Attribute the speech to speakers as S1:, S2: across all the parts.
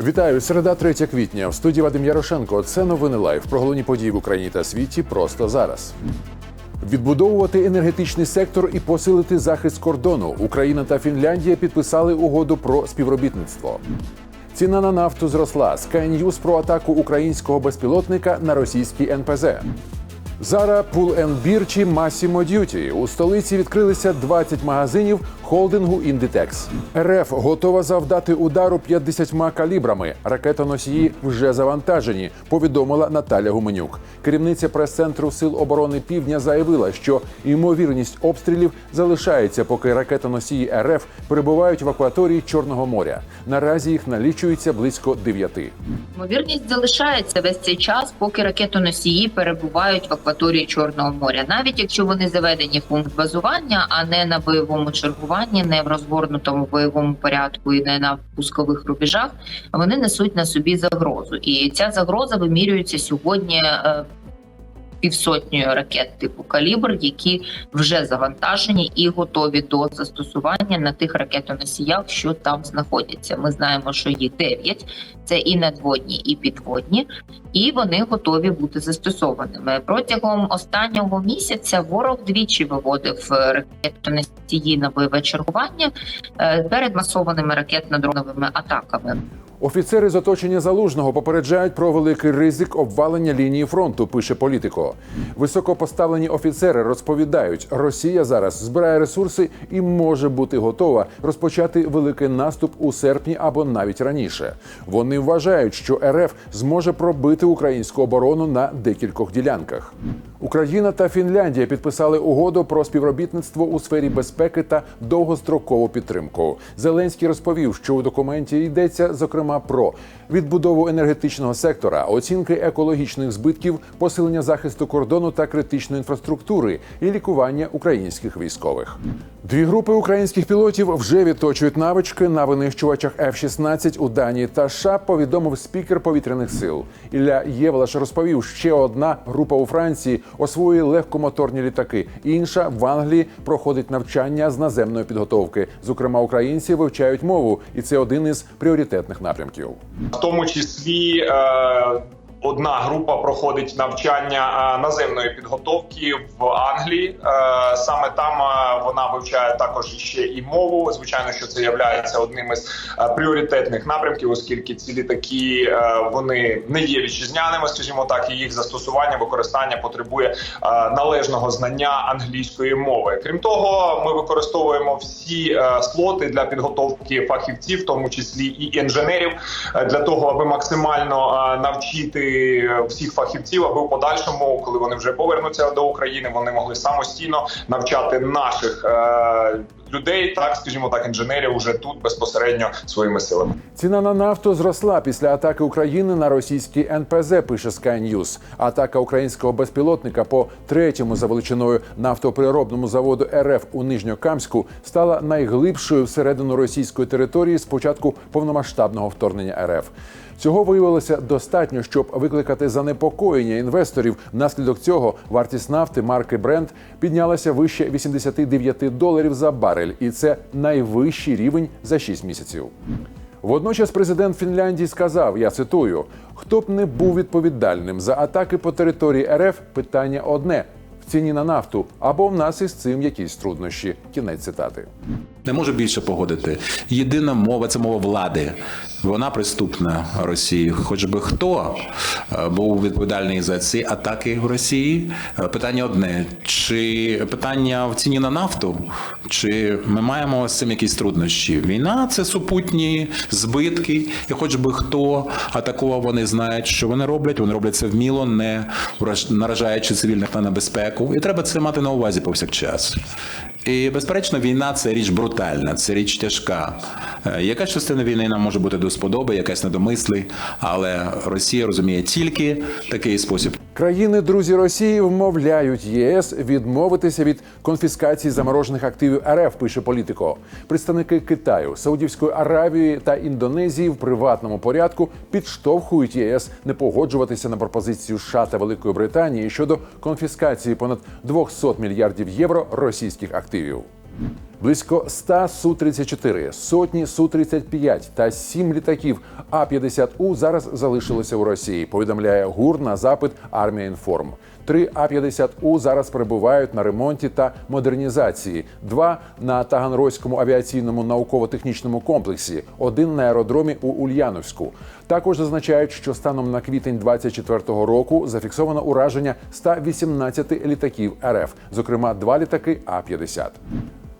S1: Вітаю, середа 3 квітня. В студії Вадим Ярошенко. Це новини лайв. Про головні події в Україні та світі просто зараз. Відбудовувати енергетичний сектор і посилити захист кордону. Україна та Фінляндія підписали угоду про співробітництво. Ціна на нафту зросла. Sky News про атаку українського безпілотника на російський НПЗ. Зара Пул Бірчі Massimo Д'юті. У столиці відкрилися 20 магазинів холдингу Inditex. РФ готова завдати удару 50 калібрами. Ракетоносії вже завантажені. Повідомила Наталя Гуменюк. Керівниця прес-центру Сил оборони Півдня заявила, що ймовірність обстрілів залишається, поки ракетоносії РФ перебувають в акваторії Чорного моря. Наразі їх налічується близько дев'яти.
S2: Ймовірність залишається весь цей час, поки ракетоносії перебувають в акваторії Чорного моря, навіть якщо вони заведені в пункт базування, а не на бойовому чергуванні, не в розгорнутому бойовому порядку і не на пускових рубежах, вони несуть на собі загрозу. І ця загроза вимірюється сьогодні. Півсотнею ракет типу калібр, які вже завантажені і готові до застосування на тих ракетоносіях, що там знаходяться. Ми знаємо, що їх 9, це і надводні, і підводні, і вони готові бути застосованими. Протягом останнього місяця ворог двічі виводив е, ракетоносії на бойове чергування е, перед масованими ракетно-дроновими атаками.
S1: Офіцери з оточення залужного попереджають про великий ризик обвалення лінії фронту. Пише політико. Високопоставлені офіцери розповідають, Росія зараз збирає ресурси і може бути готова розпочати великий наступ у серпні або навіть раніше. Вони вважають, що РФ зможе пробити українську оборону на декількох ділянках. Україна та Фінляндія підписали угоду про співробітництво у сфері безпеки та довгострокову підтримку. Зеленський розповів, що у документі йдеться зокрема про відбудову енергетичного сектора, оцінки екологічних збитків, посилення захисту кордону та критичної інфраструктури і лікування українських військових. Дві групи українських пілотів вже відточують навички на винищувачах F-16 у Данії та США, повідомив спікер повітряних сил. Ілля Євлаш розповів, ще одна група у Франції освоює легкомоторні літаки. Інша в Англії проходить навчання з наземної підготовки. Зокрема, українці вивчають мову, і це один із пріоритетних напрямків.
S3: в тому числі. Е- Одна група проходить навчання е, наземної підготовки в Англії. Е, Саме там е, вона вивчає також ще і мову. Звичайно, що це є одним із пріоритетних напрямків, оскільки ці літаки вони не є вітчизняними, скажімо так, і їх застосування, використання потребує належного знання англійської мови. Крім того, ми використовуємо всі слоти для підготовки фахівців, в тому числі і інженерів, для того, аби максимально е, навчити всіх фахівців, аби в подальшому, коли вони вже повернуться до України, вони могли самостійно навчати наших е, людей, так скажімо так, інженерів уже тут безпосередньо своїми силами.
S1: Ціна на нафту зросла після атаки України на російський НПЗ. Пише Sky News. Атака українського безпілотника по третьому за величиною нафтоприробному заводу РФ у Нижньокамську стала найглибшою всередину російської території з початку повномасштабного вторгнення РФ. Цього виявилося достатньо, щоб викликати занепокоєння інвесторів. Внаслідок цього вартість нафти марки Brent піднялася вище 89 доларів за барель, і це найвищий рівень за 6 місяців. Водночас президент Фінляндії сказав: я цитую: хто б не був відповідальним за атаки по території РФ, питання одне. В ціні на нафту або в нас із цим якісь труднощі. Кінець цитати.
S4: Не можу більше погодити. Єдина мова це мова влади. Вона приступна Росії. Хоч би хто е, був відповідальний за ці атаки в Росії. Е, Питання одне: чи питання в ціні на нафту, чи ми маємо з цим якісь труднощі? Війна це супутні збитки, і хоч би хто атакував, вони знають, що вони роблять. Вони роблять це вміло, не наражаючи цивільних на небезпеку. І треба це мати на увазі повсякчас. І безперечно, війна це річ брутальна, це річ тяжка. Е, Якась частина війни нам може бути до сподоби, якась недомисли, але Росія розуміє тільки такий спосіб.
S1: Країни друзі Росії вмовляють ЄС відмовитися від конфіскації заморожених активів РФ. Пише політико. Представники Китаю, Саудівської Аравії та Індонезії в приватному порядку підштовхують ЄС не погоджуватися на пропозицію США та Великої Британії щодо конфіскації понад 200 мільярдів євро російських активів. Близько 100 Су-34, сотні Су-35 та сім літаків А-50У зараз залишилися у Росії. Повідомляє ГУР на запит Армія Інформ. Три А-50У зараз перебувають на ремонті та модернізації. Два на Таганрозькому авіаційному науково-технічному комплексі, один на аеродромі у Ульяновську. Також зазначають, що станом на квітень 2024 року зафіксовано ураження 118 літаків РФ, зокрема два літаки А-50.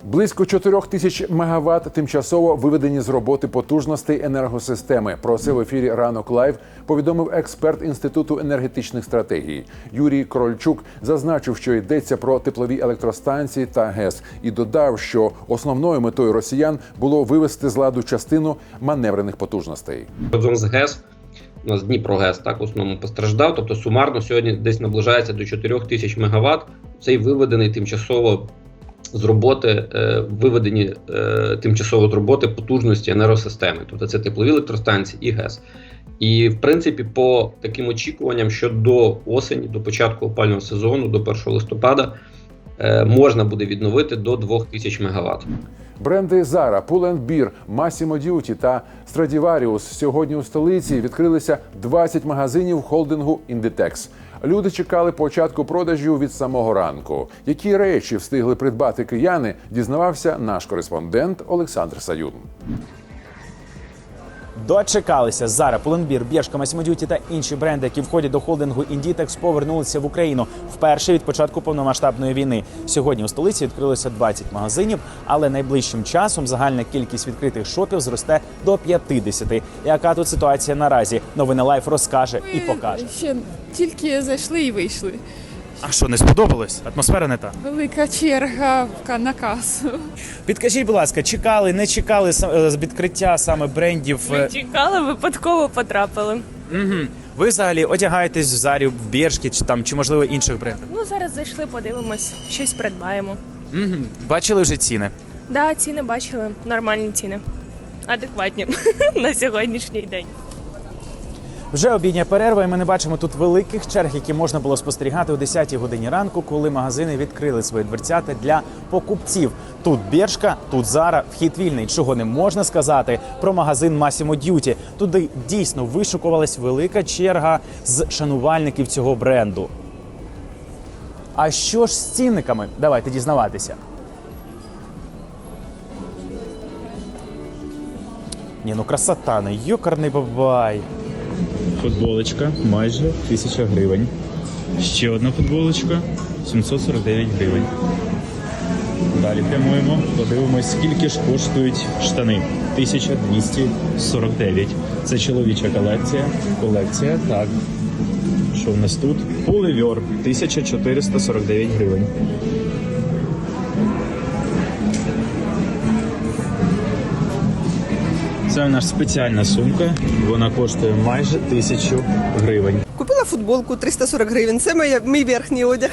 S1: Близько 4 тисяч мегаватт тимчасово виведені з роботи потужностей енергосистеми. Про це в ефірі ранок лайв повідомив експерт інституту енергетичних стратегій Юрій Корольчук. Зазначив, що йдеться про теплові електростанції та ГЕС, і додав, що основною метою росіян було вивести з ладу частину маневрених потужностей.
S5: разом з ГЕС. У нас Дніпрогес так в основному постраждав. Тобто сумарно сьогодні десь наближається до 4 тисяч мегаватт. Цей виведений тимчасово з роботи, е, виведені е, тимчасово з роботи потужності енергосистеми. Тобто це теплові електростанції і ГЕС. І в принципі, по таким очікуванням, що до осені, до початку опального сезону, до 1 листопада, е, можна буде відновити до 2 тисяч мегаватт.
S1: Бренди Zara, Pull&Bear, Massimo Dutti та Stradivarius сьогодні у столиці відкрилися 20 магазинів холдингу Inditex. Люди чекали початку продажів від самого ранку. Які речі встигли придбати кияни, дізнавався наш кореспондент Олександр Саюн.
S6: Дочекалися Зара, Pull&Bear, Бершка, Massimo та інші бренди, які входять до холдингу Inditex, повернулися в Україну вперше від початку повномасштабної війни. Сьогодні у столиці відкрилося 20 магазинів, але найближчим часом загальна кількість відкритих шопів зросте до 50. Яка тут ситуація наразі? Новини Лайф розкаже і покаже.
S7: Ще тільки зайшли і вийшли.
S6: А що не сподобалось? Атмосфера не та.
S7: Велика черга на касу.
S6: Підкажіть, будь ласка, чекали, не чекали е, з відкриття саме брендів? е,
S8: Чекала, випадково потрапили.
S6: Мгм. Ви взагалі одягаєтесь в зарі в Бершки чи там, чи можливо інших брендів?
S8: Ну зараз зайшли, подивимось, щось придбаємо.
S6: Угу. Бачили вже ціни.
S8: Да, ціни бачили, нормальні ціни. Адекватні на сьогоднішній день.
S6: Вже обідня перерва, і ми не бачимо тут великих черг, які можна було спостерігати о 10-й годині ранку, коли магазини відкрили свої дверцята для покупців. Тут Бершка, тут Зара, вхід вільний. Чого не можна сказати про магазин Massimo Dutti. Туди дійсно вишукувалась велика черга з шанувальників цього бренду. А що ж з цінниками? Давайте дізнаватися. Ні, ну красота, ну йокарний бабай.
S9: Футболочка майже 1000 гривень. Ще одна футболочка 749 гривень. Далі прямуємо, подивимось, скільки ж коштують штани. 1249. Це чоловіча колекція. Колекція, так. Що в нас тут? Поливьор 1449 гривень. Це нас спеціальна сумка. Вона коштує майже тисячу гривень.
S10: Купила футболку 340 гривень. Це моя, мій верхній одяг.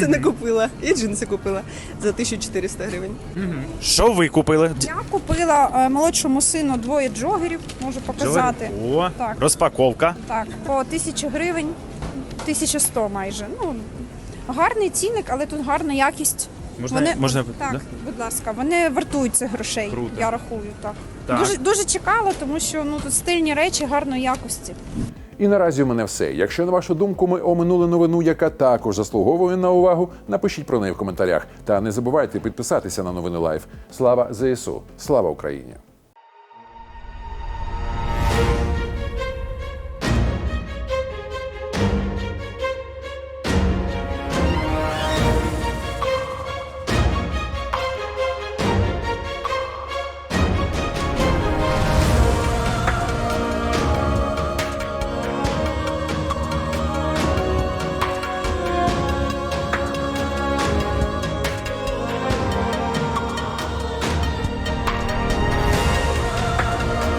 S10: Це не купила. І джинси купила за 1400 гривень.
S6: Що ви купили?
S11: Я купила е, молодшому сину двоє джогерів, можу показати.
S6: О,
S11: Так.
S6: розпаковка.
S11: Так, по тисячу гривень, 1100 майже. Ну, гарний цінник, але тут гарна якість.
S6: Можна,
S11: Вони,
S6: можна
S11: так,
S6: да?
S11: будь ласка, вони вартують цих грошей.
S6: Круто.
S11: Я рахую так.
S6: Так.
S11: Дуже дуже чекала, тому що ну тут стильні речі гарної якості.
S1: І наразі у мене все. Якщо на вашу думку ми оминули новину, яка також заслуговує на увагу, напишіть про неї в коментарях. Та не забувайте підписатися на новини Лайф. Слава ЗСУ! Слава Україні!